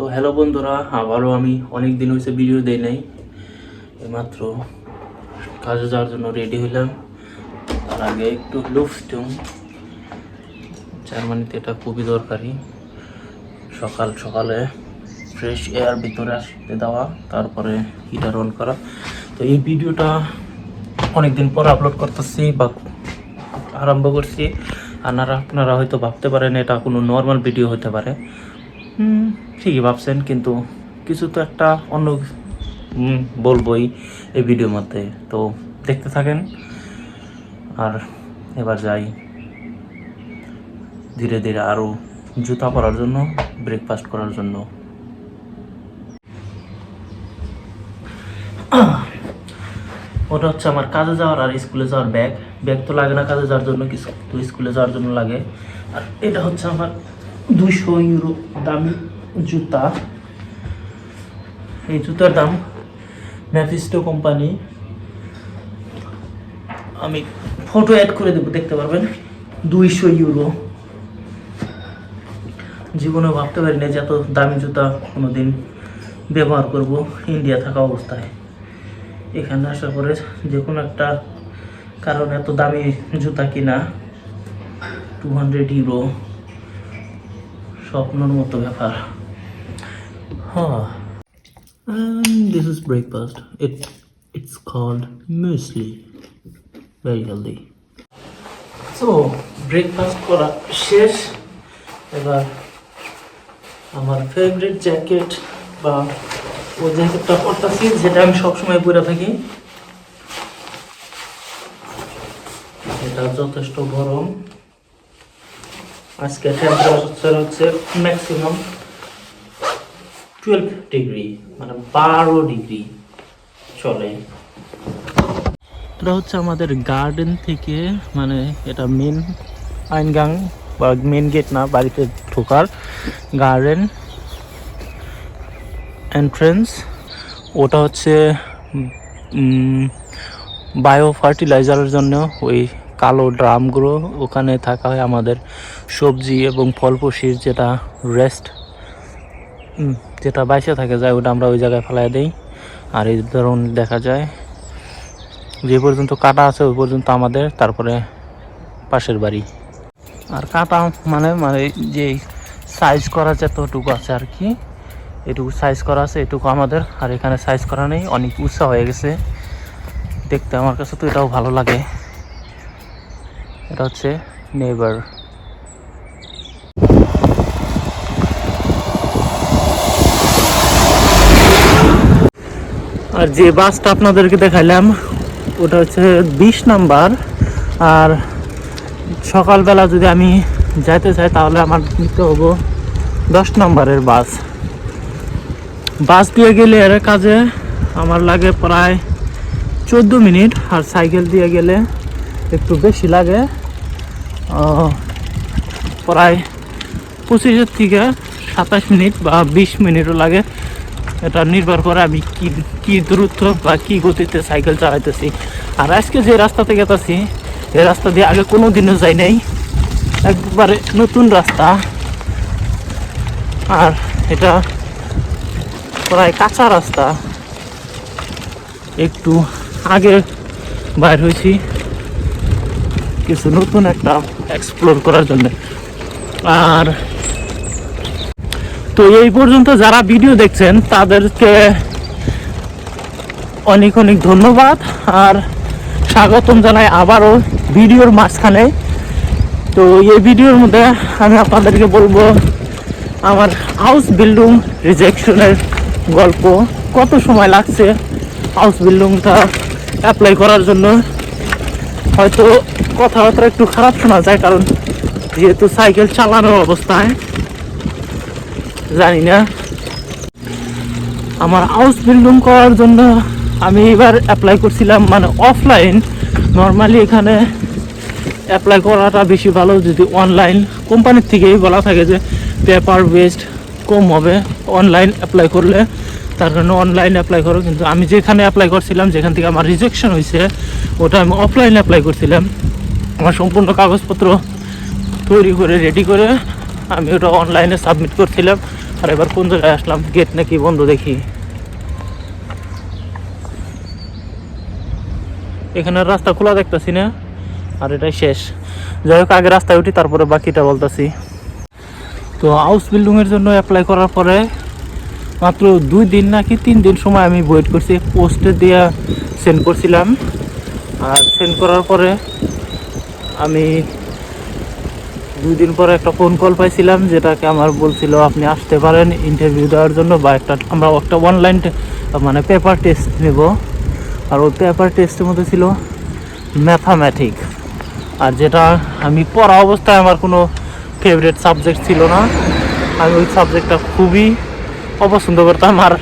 তো হ্যালো বন্ধুরা, আবারও আমি অনেক দিন হয়েছে ভিডিও দেই নাই। এইমাত্র কাজে যাওয়ার জন্য রেডি হইলাম। তার আগে একটু লুফস্টুম জার্মানিতে এটা খুবই দরকারি। সকাল সকালে ফ্রেশ এয়ার ভিতরে আসতে দেওয়া, তারপরে হিটার অন করা। তো এই ভিডিওটা অনেকদিন পর আপলোড করতেছি বা আরম্ভ করছি। আপনারা আপনারা হয়তো ভাবতে পারেন এটা কোনো নর্মাল ভিডিও হতে পারে। ঠিকই ভাবছেন, কিন্তু কিছু তো একটা অন্য বলবোই এই ভিডিওর মধ্যে। তো দেখতে থাকেন। আর এবার যাই। ধীরে ধীরে আরও জুতা পরার জন্য ব্রেকফাস্ট করার জন্য। ওটা হচ্ছে আমার কাজে যাওয়ার আর স্কুলে যাওয়ার ব্যাগ। ব্যাগ তো লাগে না কাজে যাওয়ার জন্য, কিছু তো স্কুলে যাওয়ার জন্য লাগে। আর এটা হচ্ছে আমার দুইশো ইউরো দামি জুতা। এই জুতার দাম ম্যাফিস্টো কোম্পানি। আমি ফটো অ্যাড করে দেবো, দেখতে পারবেন। দুইশো ইউরো। জীবনে ভাবতে পারি না যে এত দামি জুতা কোনোদিন ব্যবহার করব ইন্ডিয়া থাকা অবস্থায়। এখানে আসার পরে যে কোনো একটা কারণ এত দামি জুতা কিনা। টু হান্ড্রেড ইউরো স্বপ্নর মতো ব্যাপার। হ্যাঁ this is breakfast it it's called muesli very healthy so breakfast করা শেষ। এবার আমার ফেভারিট জ্যাকেট বা ওই জ্যাকেটটা পরতেছি যেটা আমি সবসময় পরে থাকি এটা যথেষ্ট গরম। আজকে টেম্পারেচার হচ্ছে ম্যাক্সিমাম টুয়েলভ ডিগ্রি মানে বারো ডিগ্রি চলে। এটা হচ্ছে আমাদের গার্ডেন থেকে মানে এটা মেন আইনগাং বা মেন গেট না, বাড়িতে ঢোকার গার্ডেন এন্ট্রেন্স ওটা হচ্ছে বায়ো ফার্টিলাইজারের জন্য ওই কালো ড্রামগুলো ওখানে থাকা হয় আমাদের। সবজি এবং ফল ফসির যেটা রেস্ট যেটা বাইসে থাকে যায় ওটা আমরা ওই জায়গায় ফেলাই দিই। আর এই ধরুন দেখা যায়, যে পর্যন্ত কাটা আছে, ওই পর্যন্ত আমাদের, তারপরে পাশের বাড়ি। আর কাটা মানে মানে যে সাইজ করা যতটুকু আছে আর কি, এটুকু সাইজ করা আছে, এটুকু আমাদের। আর এখানে সাইজ করা নেই, অনেক উৎসাহ হয়ে গেছে। দেখতে আমার কাছে তো এটাও ভালো লাগে। এটা হচ্ছে নেবার আর যে বাসটা আপনাদেরকে দেখাইলাম, ওটা হচ্ছে বিশ নাম্বার। আর সকালবেলা যদি আমি যাইতে চাই, তাহলে আমার নিতে হব দশ নম্বরের বাস। বাস দিয়ে গেলে এর কাজে আমার লাগে প্রায় চোদ্দ মিনিট, আর সাইকেল দিয়ে গেলে একটু বেশি লাগে। প্রায় পঁচিশের থেকে সাতাশ মিনিট বা বিশ মিনিটও লাগে। এটা নির্ভর করে আমি কি কি দূরত্ব বা কি গতিতে সাইকেল চালাইতেছি। আর আজকে যে রাস্তাতে গেতেছি এই রাস্তা দিয়ে আগে কোনো দিনও যাই নাই। একবারে নতুন রাস্তা। আর এটা প্রায় কাঁচা রাস্তা। একটু আগে বাইর হয়েছি। কিছু নতুন একটা এক্সপ্লোর করার জন্য। আর তো এই পর্যন্ত যারা ভিডিও দেখছেন, তাদেরকে অনেক অনেক ধন্যবাদ। আর স্বাগতম জানাই আবারও ভিডিওর মাঝখানে। তো এই ভিডিওর মধ্যে আমি আপনাদেরকে বলব, আমার হাউস বিল্ডিং রিজেকশনের গল্প। কত সময় লাগছে হাউস বিল্ডিংটা অ্যাপ্লাই করার জন্য? হয়তো কথাবার্তা একটু খারাপ শোনা যায়, কারণ যেহেতু সাইকেল চালানোর অবস্থায়। জানি না আমার হাউস বিল্ডিং করার জন্য আমি এবার অ্যাপ্লাই করছিলাম মানে অফলাইন নর্মালি এখানে অ্যাপ্লাই করাটা বেশি ভালো যদি অনলাইন কোম্পানির থেকেই বলা থাকে যে পেপার ওয়েস্ট কম হবে অনলাইন অ্যাপ্লাই করলে। তার কারণে অনলাইন অ্যাপ্লাই করো। কিন্তু আমি যেখানে অ্যাপ্লাই করছিলাম, যেখান থেকে আমার রিজেকশন হয়েছে, ওটা আমি অফলাইন অ্যাপ্লাই করছিলাম। আমার সম্পূর্ণ কাগজপত্র তৈরি করে রেডি করে আমি ওটা অনলাইনে সাবমিট করছিলাম। আর এবার কোন জায়গায় আসলাম? গেট নাকি বন্ধ দেখি। এখানে রাস্তা খোলা দেখতেছি না, আর এটাই শেষ। যাই হোক, আগে রাস্তায় উঠি, তারপরে বাকিটা বলতেছি। তো হাউস বিল্ডিংয়ের জন্য অ্যাপ্লাই করার পরে মাত্র দুই দিন নাকি তিন দিন সময় আমি ওয়েট করছি। পোস্টে দিয়ে সেন্ড করছিলাম। আর সেন্ড করার পরে আমি দুই দিন পরে একটা ফোন কল পাইছিলাম, যেটাকে আমার বলছিল, আপনি আসতে পারেন ইন্টারভিউ দেওয়ার জন্য বা একটা, আমরা একটা অনলাইন মানে পেপার টেস্ট নেব। আর ওই পেপার টেস্টের মধ্যে ছিল ম্যাথামেটিক আর যেটা আমি পড়া অবস্থায় আমার কোনো ফেভারিট সাবজেক্ট ছিল না। আমি ওই সাবজেক্টটা খুবই অপছন্দ করতাম। আর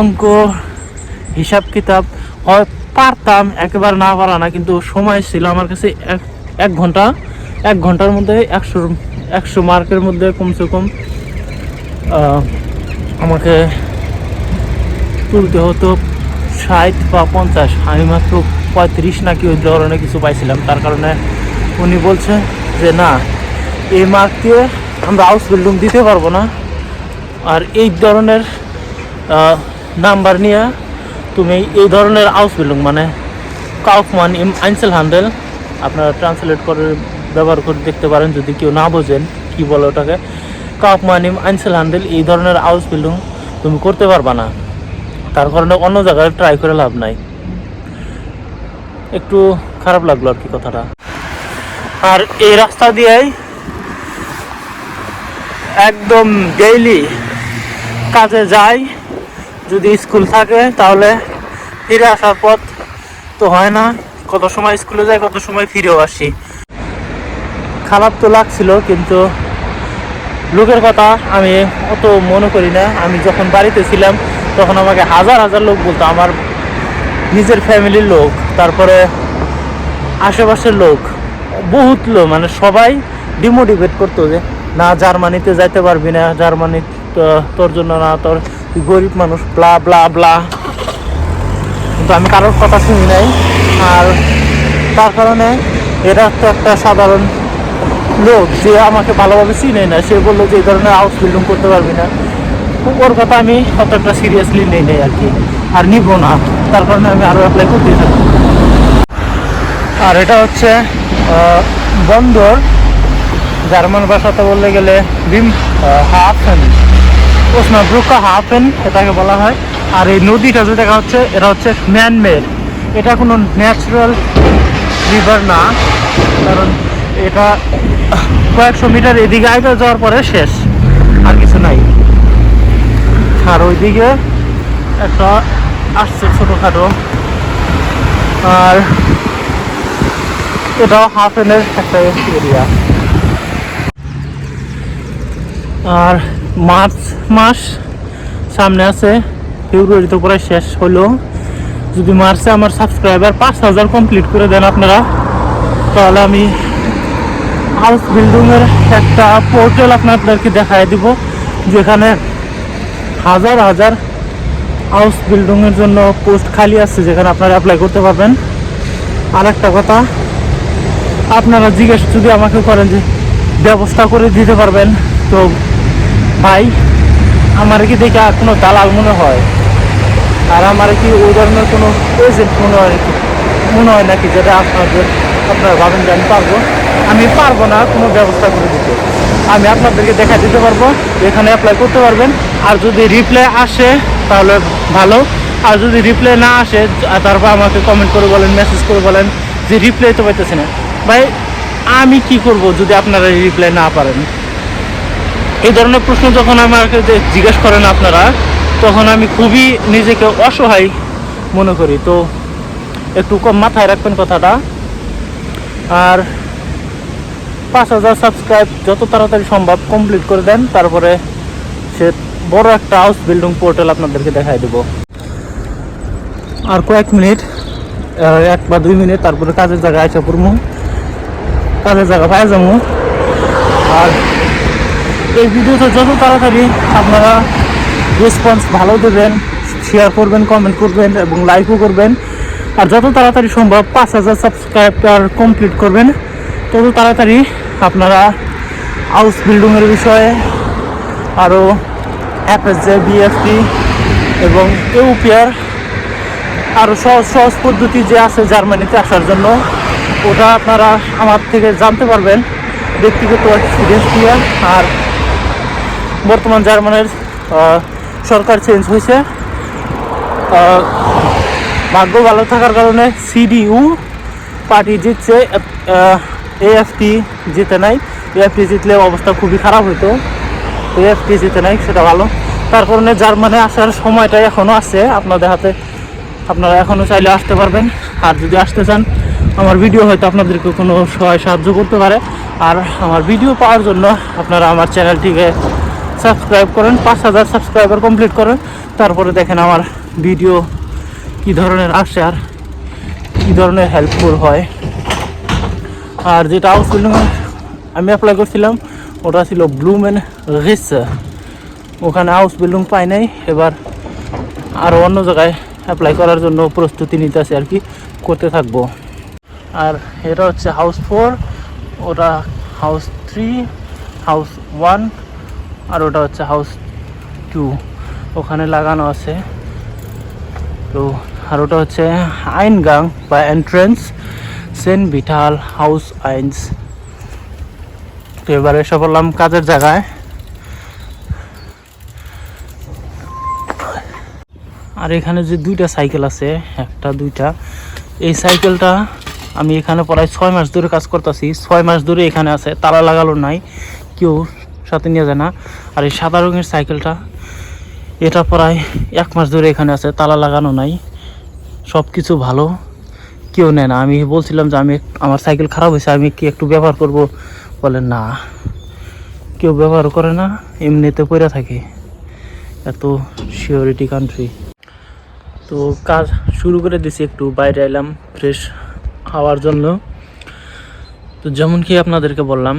অঙ্ক, হিসাব কিতাব, হয় পারতাম, একেবারে না পারা না, কিন্তু সময় ছিল আমার কাছে এক ঘণ্টা। এক ঘণ্টার মধ্যে একশো একশো মার্কের মধ্যে কমসে কম আমাকে তুলতে হতো ষাট বা পঞ্চাশ। আমি মাত্র পঁয়ত্রিশ নাকি ওই ধরনের কিছু পাইছিলাম। তার কারণে উনি বলছে যে, না এই মার্ক দিয়ে আমরা হাউস বিল্ডিং দিতে পারব না। আর এই ধরনের নাম্বার নিয়ে তুমি এই ধরনের হাউস বিল্ডিং মানে কাউফমান ইম আইনসেল হ্যান্ডেল আপনারা ট্রান্সলেট করে ব্যবহার করে দেখতে পারেন যদি কেউ না বোঝেন কি বলে ওটাকে। কাউফমান ইম আইনসেল হ্যান্ডেল এই ধরনের হাউস বিল্ডিং তুমি করতে পারবা না। তার কারণে অন্য জায়গায় ট্রাই করে লাভ নাই। একটু খারাপ লাগল আর কি কথাটা। আর এই রাস্তা দিয়েই একদম ডেইলি কাজে যাই। যদি স্কুল থাকে তাহলে ফিরে আসার পথ তো হয় না। কত সময় স্কুলে যাই, কত সময় ফিরেও আসি। খারাপ তো লাগছিল, কিন্তু লোকের কথা আমি অত মনে করি না। আমি যখন বাড়িতে ছিলাম, তখন আমাকে হাজার হাজার লোক বলতো, আমার নিজের ফ্যামিলির লোক, তারপরে আশেপাশের লোক, বহুত লোক মানে সবাই ডিমোটিভেট করতো যে, না, জার্মানিতে যাইতে পারবি না, জার্মানি তোর জন্য না, তোর তুই গরিব মানুষ ব্লা ব্লা ব্লা কিন্তু আমি কারোর কথা শুনি নাই। আর তার কারণে এটা তো একটা সাধারণ লোক যে আমাকে ভালোভাবে চিনে না, সে বলল যে এই ধরনের হাউস বিল্ডিং করতে পারবি না। ওর কথা আমি অত একটা সিরিয়াসলি নেই নেই আর কি, আর নিব না। তার কারণে আমি আরও অ্যাপ্লাই করতে থাকি আর এটা হচ্ছে বন্দর। জার্মান ভাষাতে বলতে গেলে বিম হাফেন। ওসনাব্রুকা হাফেন, এটাকে বলা হয়। আর এই নদীটা যে দেখা হচ্ছে, এটা হচ্ছে ম্যানমেড এটা কোনো ন্যাচারাল রিভার না, কারণ এটা কয়েকশো মিটার এদিকে আগে যাওয়ার পরে শেষ। আর কিছু নাই। আর ওইদিকে একটা আসছে ছোটোখাটো। আর এটাও হাফ এনের একটা এরিয়া আর মার্চ মাস সামনে আছে। ফেব্রুয়ারিতে প্রায় শেষ হলো। যদি মার্চে আমার সাবস্ক্রাইবার পাঁচ হাজার কমপ্লিট করে দেন আপনারা, তাহলে আমি হাউস বিল্ডিংয়ের একটা পোর্টাল আপনাদেরকে দেখাই দিব, যেখানে হাজার হাজার হাউস বিল্ডিংয়ের জন্য পোস্ট খালি আছে, যেখানে আপনারা অ্যাপ্লাই করতে পারবেন। আর একটা কথা, আপনারা জিজ্ঞেস যদি আমাকে করেন যে ব্যবস্থা করে দিতে পারবেন, তো ভাই, আমার কি দেখে আর কোনো দালাল মনে হয়? আর আমার কি ওই ধরনের কোনো এজেন্ট মনে হয় মনে হয় নাকি যেটা আপনাদের আপনারা ভাবেন যে আমি পারব? আমি পারব না, কোনো ব্যবস্থা করে দিতে। আমি আপনাদেরকে দেখা দিতে পারব, এখানে অ্যাপ্লাই করতে পারবেন। আর যদি রিপ্লাই আসে, তাহলে ভালো। আর যদি রিপ্লাই না আসে তারপর আমাকে কমেন্ট করে বলেন মেসেজ করে বলেন যে রিপ্লাই তো পাইতেছি না। ভাই, আমি কি করব যদি আপনারা রিপ্লাই না পারেন? এই ধরনের প্রশ্ন যখন আমাকে জিজ্ঞেস করেন আপনারা, তখন আমি খুবই নিজেকে অসহায় মনে করি। তো একটু কম মাথায় রাখবেন কথাটা। আর পাঁচ হাজার সাবস্ক্রাইব যত তাড়াতাড়ি সম্ভব কমপ্লিট করে দেন, তারপরে সে বড় একটা হাউস বিল্ডিং পোর্টাল আপনাদেরকে দেখাই দেবো। আর কয়েক মিনিট এক বা দুই মিনিট, তারপরে কাজের জায়গায় আসা পড়ব কাজের জায়গা পাই যাব। আর এই ভিডিওটা যত তাড়াতাড়ি আপনারা রেসপন্স ভালো দেবেন শেয়ার করবেন কমেন্ট করবেন এবং লাইকও করবেন। আর যত তাড়াতাড়ি সম্ভব পাঁচ হাজার সাবস্ক্রাইবার কমপ্লিট করবেন, তত তাড়াতাড়ি আপনারা হাউস বিল্ডিংয়ের বিষয়ে আরও এফএসজে বিএফটি এবং ইউপিআর আরও সহজ সহজ পদ্ধতি যে আছে জার্মানিতে আসার জন্য, ওটা আপনারা আমার থেকে জানতে পারবেন। ব্যক্তিগত এক্সপিরিয়েন্স দিয়ে আর বর্তমান জার্মানের সরকার চেঞ্জ হয়েছে। ভাগ্য ভালো থাকার কারণে সিডিইউ পার্টি জিতছে এএফটি জিতে নাই। এএফটি জিতলে অবস্থা খুবই খারাপ হতো এএফটি জিতে নাই, সেটা ভালো। তার কারণে জার্মানে আসার সময়টা এখনও আছে। আপনাদের হাতে আপনারা এখনও চাইলে আসতে পারবেন। আর যদি আসতে চান, আমার ভিডিও হয়তো আপনাদেরকে কোনো সহায় সাহায্য করতে পারে। আর আমার ভিডিও পাওয়ার জন্য আপনারা আমার চ্যানেলটিকে সাবস্ক্রাইব করেন, পাঁচ হাজার সাবস্ক্রাইবার কমপ্লিট করেন। তারপরে দেখেন আমার ভিডিও কি ধরনের আসে আর কি ধরনের হেল্পফুল হয়? আর যেটা বিল্ডিং আমি অ্যাপ্লাই করছিলাম, ওটা ছিল ব্লুমেন রিস ওখানে হাউস বিল্ডিং পাই নাই, এবার আরও অন্য জায়গায় অ্যাপ্লাই করার জন্য প্রস্তুতি নিতে আছি আর কি, করতে থাকব। আর এটা হচ্ছে হাউস ফোর ওটা হাউস থ্রি হাউস ওয়ান আর ওটা হচ্ছে হাউস টু ওখানে লাগানো আছে। তো আর ওটা হচ্ছে আইনগাং বা এন্ট্রেন্স সেন্ট বিঠাল হাউস আইনস। তো এবারে এসে বললাম কাজের জায়গায়। আর এখানে যে দুইটা সাইকেল আছে, একটা, দুইটা, এই সাইকেলটা আমি এখানে প্রায় ছয় মাস ধরে কাজ করতেছি। ছয় মাস ধরে এখানে আছে, তালা লাগালো নাই, কেউ সাথে নিয়ে যায় না। আর এই সাদা রঙের সাইকেলটা, এটা প্রায় এক মাস ধরে এখানে আছে, তালা লাগানো নাই। সব কিছু ভালো। কেউ নেয় না। আমি বলছিলাম যে আমি আমার সাইকেল খারাপ হয়েছে, আমি কি একটু ব্যবহার করব? বলে না। কেউ ব্যবহার করে না, এমনিতে পড়ে থাকে। এত সিওরিটি কান্ট্রি তো কাজ শুরু করে দিছি, একটু বাইরে এলাম ফ্রেশ হওয়ার জন্য। তো যেমন কি আপনাদেরকে বললাম,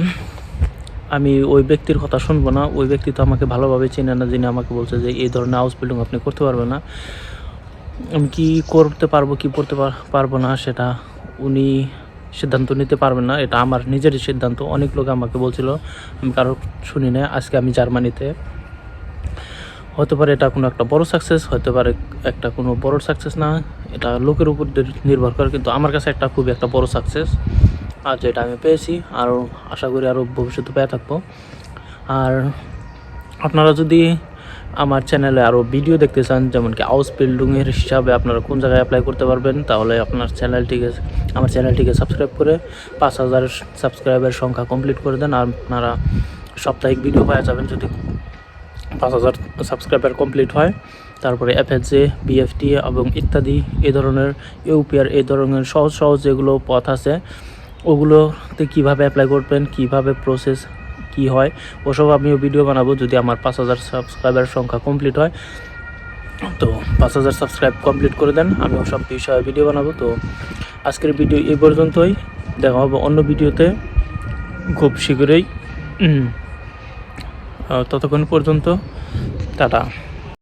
আমি ওই ব্যক্তির কথা শুনব না। ওই ব্যক্তি তো আমাকে ভালোভাবে চেনে না, যিনি আমাকে বলছে যে এই ধরনের হাউস বিল্ডিং আপনি করতে পারবেন না। আমি কি করতে পারব, কি করতে পার- পারব না সেটা উনি সিদ্ধান্ত নিতে পারবেন না। এটা আমার নিজেরই সিদ্ধান্ত। অনেক লোক আমাকে বলছিল, আমি কারও শুনি না আজকে আমি জার্মানিতে। হতে পারে এটা কোনো একটা বড় সাকসেস হতে পারে একটা কোনো বড় সাকসেস না। এটা লোকের উপর নির্ভর করে, কিন্তু আমার কাছে একটা খুবই একটা বড় সাকসেস আর যেটা আমি পেয়েছি আরও আশা করি আরও ভবিষ্যতে পেয়ে থাকব। আর আপনারা যদি আমার চ্যানেলে আরও ভিডিও দেখতে চান যেমন কি হাউস বিল্ডিংয়ের হিসাবে আপনারা কোন জায়গায় অ্যাপ্লাই করতে পারবেন, তাহলে আপনার চ্যানেলটিকে আমার চ্যানেলটিকে সাবস্ক্রাইব করে পাঁচ হাজার সাবস্ক্রাইবের সংখ্যা কমপ্লিট করে দেন, আর আপনারা সাপ্তাহিক ভিডিও পাওয়া যাবেন যদি পাঁচ হাজার সাবস্ক্রাইবার কমপ্লিট হয়। তারপরে এফএসজে বিএফটি এবং ইত্যাদি এই ধরনের ইউপিআর এই ধরনের সহজ সহজ যেগুলো পথ আছে, ওগুলোতে কীভাবে অ্যাপ্লাই করবেন, কীভাবে প্রসেস কি হয়, ওসব আমিও ভিডিও বানাবো যদি আমার পাঁচ হাজার সাবস্ক্রাইবার সংখ্যা কমপ্লিট হয়। তো পাঁচ হাজার সাবস্ক্রাইব কমপ্লিট করে দেন আমি ওসব বিষয়ে ভিডিও বানাবো। তো আজকের ভিডিও এই পর্যন্তই। দেখা হবে অন্য ভিডিওতে খুব শীঘ্রই। ততক্ষণ পর্যন্ত, টাটা।